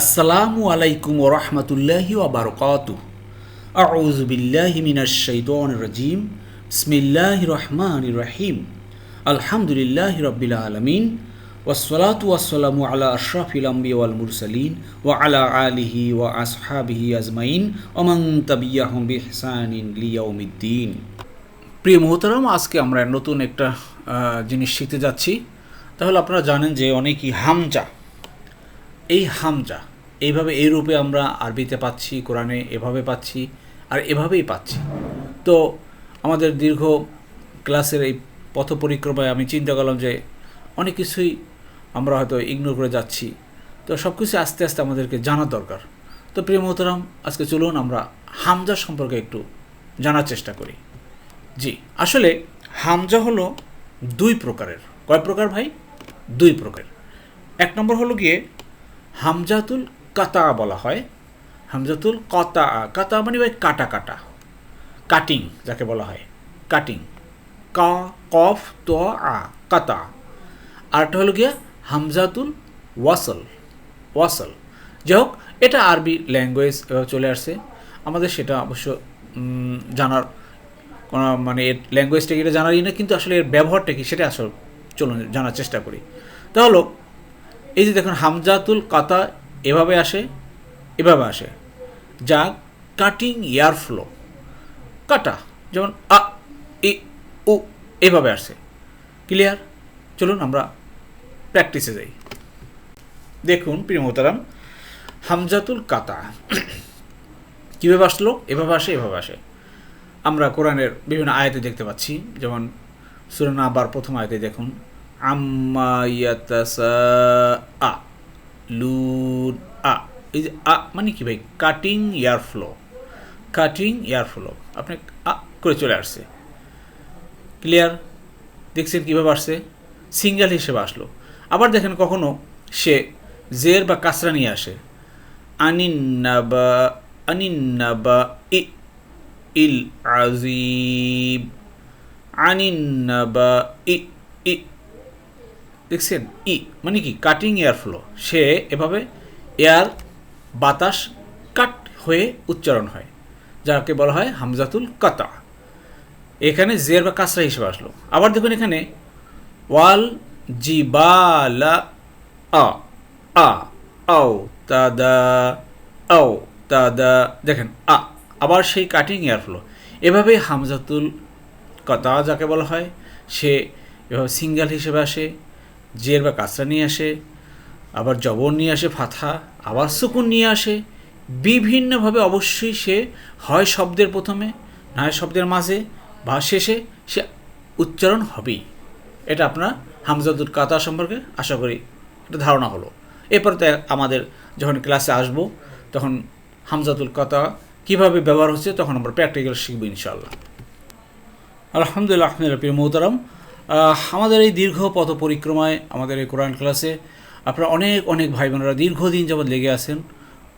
আসসালামু আলাইকুম ওরহমতুল্লাহি ওবরকাত আউযু বিল্লাহি মিনাশ শাইতানির রাজিম। বিসমিল্লাহির রহমানির রহিম। আলহামদুলিল্লাহি রাব্বিল আলামিন। ওয়াসসালাতু ওয়াসসালামু আলা আশরাফিল আম্বিয়া ওয়াল মুরসালিন ওয়া আলা আলিহি ওয়া আসহাবিহি আজমাইন। ওয়া মান তাবিয়াহুম বিইহসানিন লিয়াউমিদ্দিন প্রিয় মোহতারাম, আজকে আমরা নতুন একটা জিনিস শিখতে যাচ্ছি। তাহলে আপনারা জানেন যে অনেকই হামজা এই হামজা, এইভাবে এই রূপে আমরা আরবিতে পাচ্ছি, কোরআনে এভাবে পাচ্ছি আর এভাবেই পাচ্ছি। তো আমাদের দীর্ঘ ক্লাসের এই পথ পরিক্রমায় আমি চিন্তা করলাম যে অনেক কিছুই আমরা হয়তো ইগনোর করে যাচ্ছি। তো সব কিছু আস্তে আস্তে আমাদেরকে জানা দরকার। তো প্রিয় মোহতারাম, আজকে চলুন আমরা হামজা সম্পর্কে একটু জানার চেষ্টা করি। জি, আসলে হামজা হলো দুই প্রকারের। কয় প্রকার ভাই? দুই প্রকার। এক নম্বর হলো গিয়ে হামজাতুল কাতা বলা হয়। হামজাতুল কতা, কাতা মানে ওই কাটা কাটা। কাটিং যাকে বলা হয়। কাটিং। ক, কফ, তো, আ, কাতা। আরেকটা হলো গিয়া হামজাতুল ওয়াসল। ওয়াসল। যাই হোক এটা আরবি ল্যাঙ্গুয়েজ চলে আসছে। আমাদের সেটা অবশ্য জানার কোনো মানে এর ল্যাঙ্গুয়েজটা এটা জানারই না, কিন্তু আসলে এর ব্যবহারটা কি সেটা আসলে চলুন জানার চেষ্টা করি। তা হলো এই যে দেখুন, হামজাতুল কাতা এভাবে আসে এভাবে আসে। যা কাটিং এয়ার ফ্লো কাটা, যেমন আ, ই, উ, এভাবে আসে। ক্লিয়ার চলুন আমরা প্র্যাকটিসে যাই। দেখুন, প্রিয় মোহতারাম, হামজাতুল কাতা। কীভাবে আসলো? এভাবে আসে এভাবে আসে। আমরা কোরআনের বিভিন্ন আয়াতে দেখতে পাচ্ছি। যেমন সুরান আবার প্রথম আয়াতে দেখুন আ আ। এই যে আ মানে কি ভাই? Cutting air flow. Cutting air flow. আপনি আ করে চলে আসছে। ক্লিয়ার? দেখছেন কীভাবে আসছে? সিঙ্গেল হিসেবে আসলো। আবার দেখেন কখনো সে জের বা কাসরা নিয়ে আসে। আনিন্নাবা আনিন্নাবা ই, ইল আজিব আনিন্নাবা ই ই। দেখছেন? ই মানে কি? কাটিং এয়ার ফ্লো সে এভাবে এয়ার বাতাস কাট হয়ে উচ্চারণ হয়, যাকে বলা হয় হামজাতুল কাতা। এখানে জের বা কাসরা হিসেবে আসলো। আবার দেখুন এখানে, ওয়াল জিবালা আ আও, তাদা আও, তাদা, দেখেন, আ, আবার সেই কাটিং এয়ার ফ্লো এভাবে হামজাতুল কথা যাকে বলা হয়, সে এভাবে সিঙ্গেল হিসেবে আসে জের বা কাসরা নিয়ে আসে আবার জবর নিয়ে আসে ফাথা আবার সুকুন নিয়ে আসে। বিভিন্নভাবে অবশ্যই সে হয় শব্দের প্রথমে না হয় শব্দের মাঝে বা শেষে সে উচ্চারণ হবেই। এটা আপনার হামজাদুল কাতা সম্পর্কে আশা করি একটা ধারণা হলো। এরপর তো আমাদের যখন ক্লাসে আসব তখন হামজাতুল কাতা কীভাবে ব্যবহার হচ্ছে তখন আমরা প্র্যাকটিক্যাল শিখব ইনশাল্লাহ আলহামদুলিল্লাহ আহমদুল্লাহ আহ, আমাদের এই দীর্ঘ পথ পরিক্রমায় আমাদের এই কোরআন ক্লাসে আপনারা অনেক অনেক ভাই বোনেরা দীর্ঘদিন যাবৎ লেগে আছেন।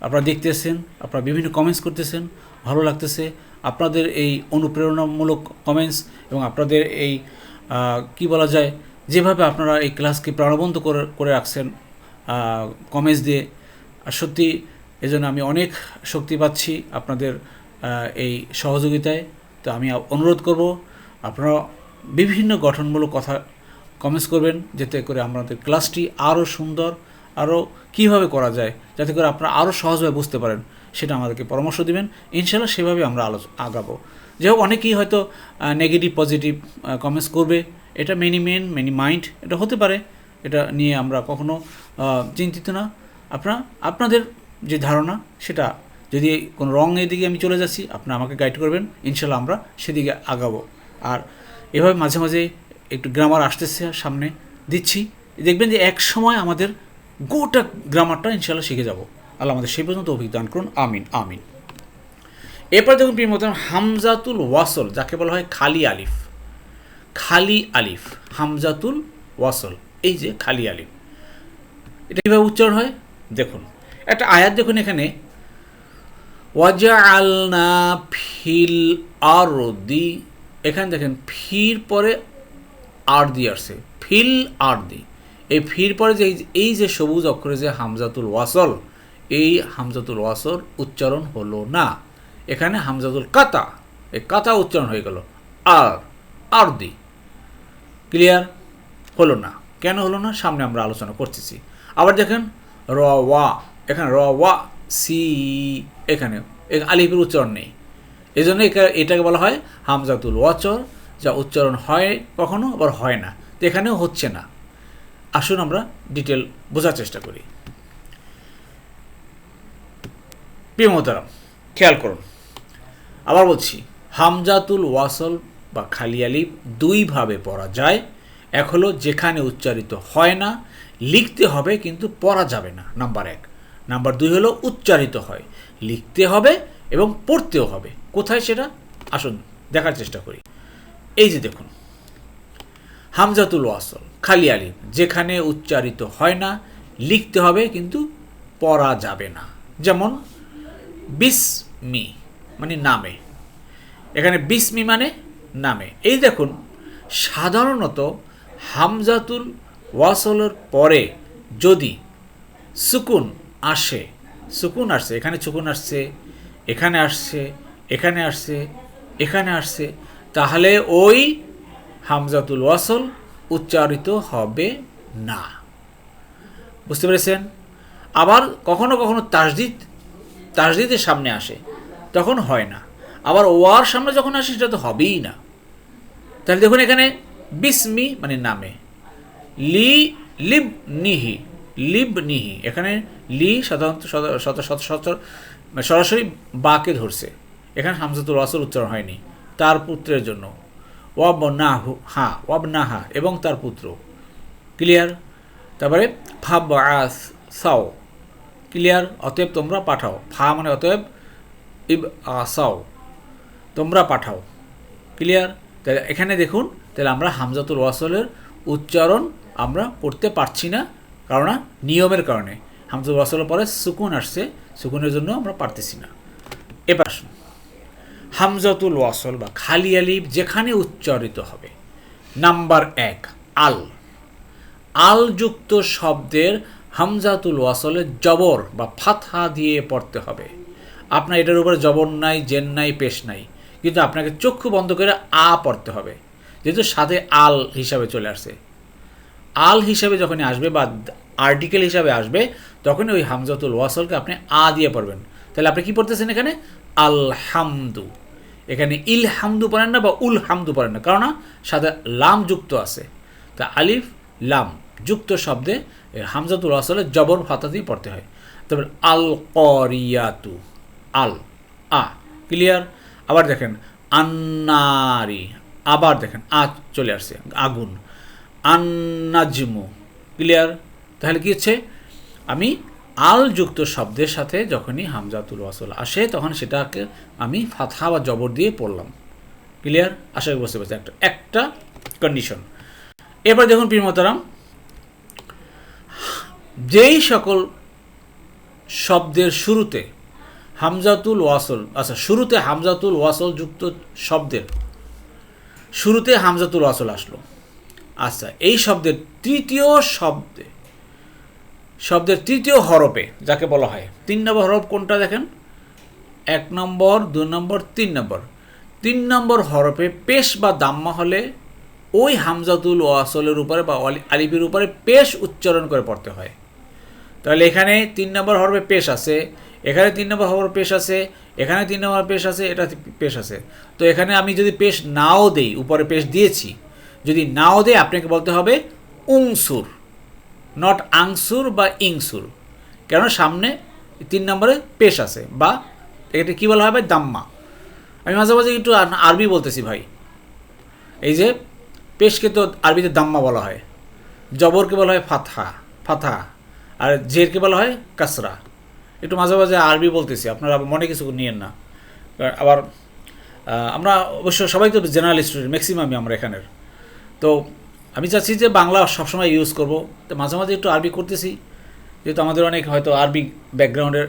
আপনারা দেখতেছেন, আপনারা বিভিন্ন কমেন্টস করতেছেন, ভালো লাগতেছে। আপনাদের এই অনুপ্রেরণামূলক কমেন্টস এবং আপনাদের এই কি বলা যায়, যেভাবে আপনারা এই ক্লাসকে প্রাণবন্ত করে করে রাখছেন কমেন্টস দিয়ে, আর সত্যি এজন্য আমি অনেক শক্তি পাচ্ছি আপনাদের এই সহযোগিতায়। তো আমি অনুরোধ করব, আপনারা বিভিন্ন গঠনমূলক কথা কমেন্টস করবেন, যাতে করে আমাদের ক্লাসটি আরও সুন্দর আরও কীভাবে করা যায়, যাতে করে আপনারা আরও সহজভাবে বুঝতে পারেন, সেটা আমাদেরকে পরামর্শ দিবেন। ইনশাল্লাহ সেভাবে আমরা আলোচ, আগাবো। যাই হোক, অনেকেই হয়তো নেগেটিভ পজিটিভ কমেন্টস করবে। এটা মেনি মেন মেনি মাইন্ড এটা হতে পারে। এটা নিয়ে আমরা কখনো চিন্তিত না। আপনার, আপনাদের যে ধারণা, সেটা যদি কোনো রং দিকে আমি চলে যাচ্ছি, আপনারা আমাকে গাইড করবেন। ইনশাল্লাহ আমরা সেদিকে আগাবো। আর এভাবে মাঝে মাঝে একটু গ্রামার আসতেছে সামনে, দিচ্ছি। দেখবেন যে এক সময় আমাদের গোটা গ্রামারটা ইনশাল্লাহ শিখে যাব। আল্লাহ আমাদের সেই পর্যন্ত অভিজ্ঞান করুন, আমিন আমিন। এরপর দেখুন প্রিয় মতন হামজাতুল ওয়াসল, যাকে বলা হয় খালি আলিফ। খালি আলিফ, হামজাতুল ওয়াসল, এই যে খালি আলিফ। এটা কীভাবে উচ্চারণ হয়? দেখুন, একটা আয়াত দেখুন এখানে ওয়াজা আলনা ফিল আরদি এখানে দেখেন, ফির পরে আর দি আসছে। ফিল আর দি। এই ফির পরে যে এই যে- সবুজ অক্ষরে যে হামজাতুল ওয়াসল, এই হামজাতুল ওয়াসল উচ্চারণ হলো না। এখানে হামজাতুল কাতা, এই কাতা উচ্চারণ হয়ে গেল। আর আর দি। ক্লিয়ার? হলো না। কেন হলো না? সামনে আমরা আলোচনা করতেছি। আবার দেখেন, র, ওয়া। এখানে র, ওয়া, সি, এখানে। আলিফের উচ্চারণ নেই। এই জন্য এটাকে বলা হয় হামজাতুল ওয়াচর, যা উচ্চারণ হয় কখনো, আবার হয় না। তো এখানেও হচ্ছে না। আসুন আমরা ডিটেল বোঝার চেষ্টা করি। প্রিয় খেয়াল করুন। আবার বলছি, হামজাতুল ওয়াসল বা খালি আলিফ দুইভাবে পড়া যায়। এক হলো যেখানে উচ্চারিত হয় না, লিখতে হবে কিন্তু পড়া যাবে না, নাম্বার এক। নাম্বার দুই হলো উচ্চারিত হয়। লিখতে হবে এবং পড়তেও হবে। কোথায় সেটা? আসুন, দেখার চেষ্টা করি। এই যে দেখুন, হামজাতুল ওয়াসল, খালি আলিফ যেখানে উচ্চারিত হয় না, লিখতে হবে কিন্তু পড়া যাবে না। যেমন, বিসমি মানে নামে। এখানে বিসমি মানে নামে। এই দেখুন, সাধারণত হামজাতুল ওয়াসলের পরে যদি সুকুন আসে, সুকুন আসছে, এখানে সুকুন আসছে এখানে আসছে এখানে আসছে এখানে আসছে, তাহলে ওই হামজাতুল ওয়াসল উচ্চারিত হবে না। বুঝতে পেরেছেন? আবার কখনো কখনো তাসদিদ, তাসদিদের সামনে আসে, তখন হয় না। আবার ওয়ার সামনে যখন আসে, সেটা তো হবেই না। তাহলে দেখুন এখানে বিসমি মানে নামে। লি লিব নিহি লিব নিহি এখানে লি সাধারণত মানে সরাসরি বাকে ধরছে। এখানে হামজাতুল ওয়াসল উচ্চারণ হয়নি। তার পুত্রের জন্য। ওয়াব নাহু হা ওয়াব নাহা এবং তার পুত্র। ক্লিয়ার? তারপরে ফাব আস সাও। ক্লিয়ার? অতএব তোমরা পাঠাও। ফা মানে অতএব, ইব আসাও তোমরা পাঠাও। ক্লিয়ার? তাহলে এখানে দেখুন, তাহলে আমরা হামজাতুল ওয়াসলের উচ্চারণ আমরা করতে পারছি না কারণ নিয়মের কারণে। হামজাতুল ওয়াসলের পরে সুকুন আসছে সুকুনের জন্য আমরা পারতেছি না। এবার হামজাতুল ওয়াসল বা খালি আলিফ যেখানে উচ্চারিত হবে। নাম্বার এক, আল। আলযুক্ত শব্দের হামজাতুল ওয়াসলের জবর বা ফাতহা দিয়ে পড়তে হবে। আপনার এটার উপরে জবর নাই, জেন নাই, পেশ নাই। কিন্তু আপনাকে চক্ষু বন্ধ করে আ পড়তে হবে। যেহেতু সাথে আল হিসাবে চলে আসছে। আল হিসাবে যখনই আসবে বা আর্টিকেল হিসাবে আসবে, তখনই ওই হামজাতুল ওয়াসলকে আপনি আ দিয়ে পড়বেন। তাহলে আপনি কি পড়তেছেন এখানে? আলহামদু। এখানে ইল হামদু পড়েন না বা উল হামদু পড়েন না কারণ সাথে লাম যুক্ত আছে। তা আলিফ, লাম যুক্ত শব্দে হামজাতুল ওয়াসলে জবর ফাতা দিয়ে পড়তে হয়। তারপর আল করিয়াতু আল, আ, ক্লিয়ার? আবার দেখেন, আন্নারি, আবার দেখেন, আ চলে আসছে, আগুন। আন্নাজমু, ক্লিয়ার? তাহলে কি হচ্ছে? আমি আল যুক্ত শব্দের সাথে যখনই হামজাতুল ওয়াসল আসে, তখন সেটাকে আমি ফাথা বা জবর দিয়ে পড়লাম। ক্লিয়ার আশা করি বুঝতে পারছি একটা একটা কন্ডিশন এবার দেখুন প্রিয়মতারাম যেই সকল শব্দের শুরুতে হামজাতুল ওয়াসল আচ্ছা শুরুতে হামজাতুল ওয়াসল যুক্ত শব্দের, শুরুতে হামজাতুল ওয়াসল আসলো। আচ্ছা এই শব্দের তৃতীয় শব্দে শব্দের তৃতীয় হরফে যাকে বলা হয়। তিন নম্বর হরফ কোনটা দেখেন? এক নম্বর, দু নম্বর, তিন নম্বর। তিন নম্বর হরফে পেশ বা দাম্মা হলে ওই হামজাতুল ওয়াসলের উপরে বা আলিফের উপরে পেশ উচ্চারণ করে পড়তে হয়। তাহলে এখানে তিন নম্বর হরফে পেশ আছে, এখানে তিন নম্বর হরফ পেশ আছে, এখানে তিন নম্বর পেশ আছে, এটা পেশ আছে। তো এখানে আমি যদি পেশ নাও দেই, উপরে পেশ দিয়েছি, যদি নাও দেয় আপনাকে বলতে হবে উংসুর। নট আংসুর বা ইংসুর। কেন সামনে তিন নম্বরে পেশ আছে বা এটা কী বলা হবে দাম্মা। আমি মাঝে মাঝে একটু আরবি বলতেছি ভাই। এই যে পেশকে তো আরবিতে দাম্মা বলা হয়। জবরকে বলা হয় ফাথা ফাথা আর জেরকে বলা হয় কাসরা। একটু মাঝে মাঝে আরবি বলতেছি, আপনারা মনে কিছু নিয়েন না। আবার আমরা অবশ্য সবাই তো জেনারেল স্টুডেন্ট ম্যাক্সিমামই আমরা এখানের। তো আমি চাচ্ছি যে বাংলা সবসময় ইউজ করব। তো মাঝে মাঝে একটু আরবি করতেছি। যেহেতু আমাদের অনেক হয়তো আরবি ব্যাকগ্রাউন্ডের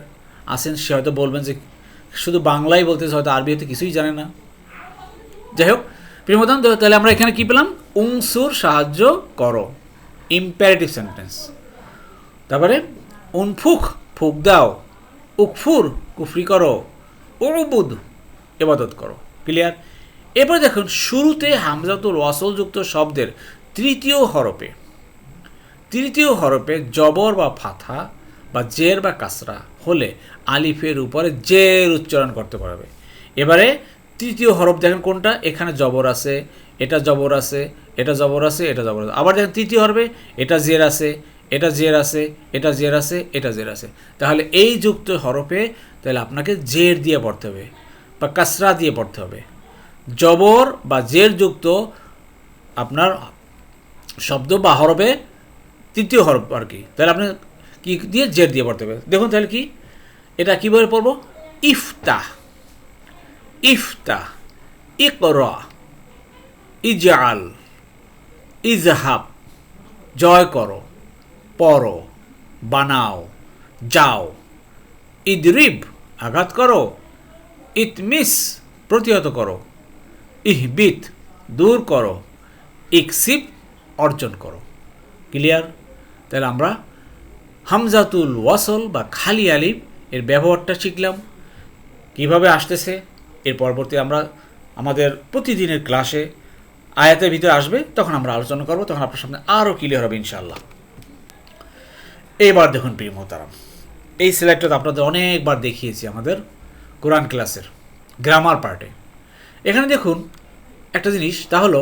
আছেন, সে হয়তো বলবেন যে শুধু বাংলাই বলতেছে, হয়তো আরবি হয়তো কিছুই জানে না। যাই হোক প্রিয়মদান তাহলে আমরা এখানে কী পেলাম? উংসুর সাহায্য করো। ইম্প্যারেটিভ সেন্টেন্স তারপরে, উনফুক, ফুক দাও। উকফুর, কুফরি করো। উবুদ এবাদত করো। ক্লিয়ার এবার দেখুন, শুরুতে হামজাতুল ওয়াসলযুক্ত শব্দের তৃতীয় হরপে। তৃতীয় হরপে জবর বা ফাথা বা জের বা কাসরা হলে আলিফের উপরে জের উচ্চারণ করতে পারবে। এবারে তৃতীয় হরফ দেখেন কোনটা? এখানে জবর আছে, এটা জবর আছে, এটা জবর আছে, এটা জবর আছে। আবার দেখেন তৃতীয় হরফে এটা জের আছে, এটা জের আছে, এটা জের আছে, এটা জের আছে। তাহলে এই যুক্ত হরফে তাহলে আপনাকে জের দিয়ে পড়তে হবে বা কাসরা দিয়ে পড়তে হবে। জবর বা জের যুক্ত আপনার শব্দ বা হরফে তৃতীয় হরফ আর কি। তাহলে আপনি কি দিয়ে জের দিয়ে পড়তে হবে? দেখুন তাহলে কি? এটা কীভাবে পড়ব? ইফতা ইফতা ইকরা। ইজাল ইজহাব। জয় করো। পড়ো। বানাও। যাও। ইদরিব। আঘাত করো। ইতমিস। প্রতিহত করো। ইহবিত। দূর করো। ইকসিব। অর্জন করো। ক্লিয়ার তাহলে আমরা হামজাতুল ওয়াসল বা খালি আলিফ এর ব্যবহারটা শিখলাম। কীভাবে আসতেছে? এর পরবর্তী আমরা আমাদের প্রতিদিনের ক্লাসে আয়াতের ভিতরে আসবে, তখন আমরা আলোচনা করব, তখন আপনার সামনে আরও ক্লিয়ার হবে ইনশাল্লাহ এবার দেখুন প্রিয় মোহতারাম, এই সিলেক্টটা আপনাদের অনেকবার দেখিয়েছি আমাদের কোরআন ক্লাসের গ্রামার পার্টে এখানে দেখুন একটা জিনিস, তা হলো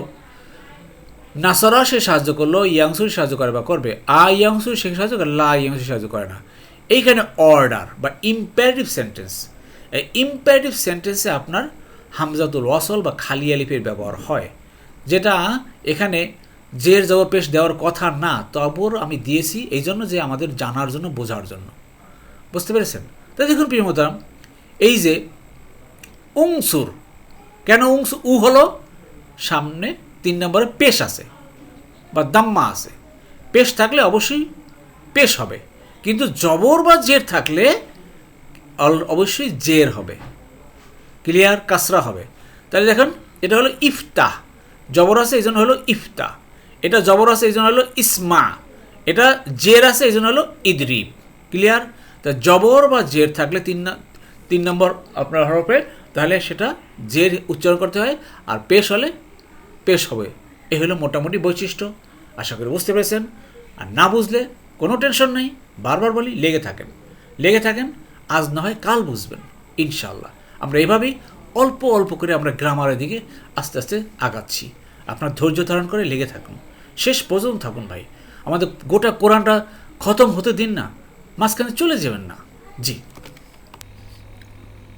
নাসরা সে সাহায্য করল ইয়াংসুর সাহায্য করে বা করবে। আ ইয়াংসুর সে সাহায্য করে লা ইয়াংসুর সাহায্য করে না। এইখানে অর্ডার বা ইম্পারেটিভ সেন্টেন্স এই ইম্পারেটিভ সেন্টেন্সে আপনার হামজাতুল ওয়াসল বা খালি আলিফের ব্যবহার হয়। যেটা এখানে জের জবাব পেশ দেওয়ার কথা না তবুও আমি দিয়েছি এই জন্য যে আমাদের জানার জন্য বোঝার জন্য। বুঝতে পেরেছেন? তাই দেখুন প্রিয় মোহতারাম, এই যে উংসুর কেন উংসু উ হলো? সামনে তিন নম্বরে পেশ আছে বা দাম্মা আছে। পেশ থাকলে অবশ্যই পেশ হবে। কিন্তু জবর বা জের থাকলে অবশ্যই জের হবে। ক্লিয়ার কাসরা হবে। তাহলে দেখুন, এটা হলো ইফতা। জবর আছে, এই জন্য হলো ইফতা। এটা জবর আছে, এই জন্য হলো ইসমা। এটা জের আছে, এই জন্য হলো ইদরিব। ক্লিয়ার? তা জবর বা জের থাকলে তিন তিন নম্বর আপনার হরফে, তাহলে সেটা জের উচ্চারণ করতে হয়। আর পেশ হলে পেশ হবে। এ হলো মোটামুটি বৈশিষ্ট্য। আশা করি বুঝতে পেরেছেন। আর না বুঝলে কোনো টেনশন নেই, বারবার বলি, লেগে থাকেন। লেগে থাকেন, আজ না হয় কাল বুঝবেন ইনশাল্লাহ আমরা এভাবেই অল্প অল্প করে আমরা গ্রামারের দিকে আস্তে আস্তে আগাচ্ছি। আপনার ধৈর্য ধারণ করে লেগে থাকুন। শেষ পর্যন্ত থাকুন ভাই। আমাদের গোটা কোরআনটা খতম হতে দিন না, মাঝখানে চলে যাবেন না। জি।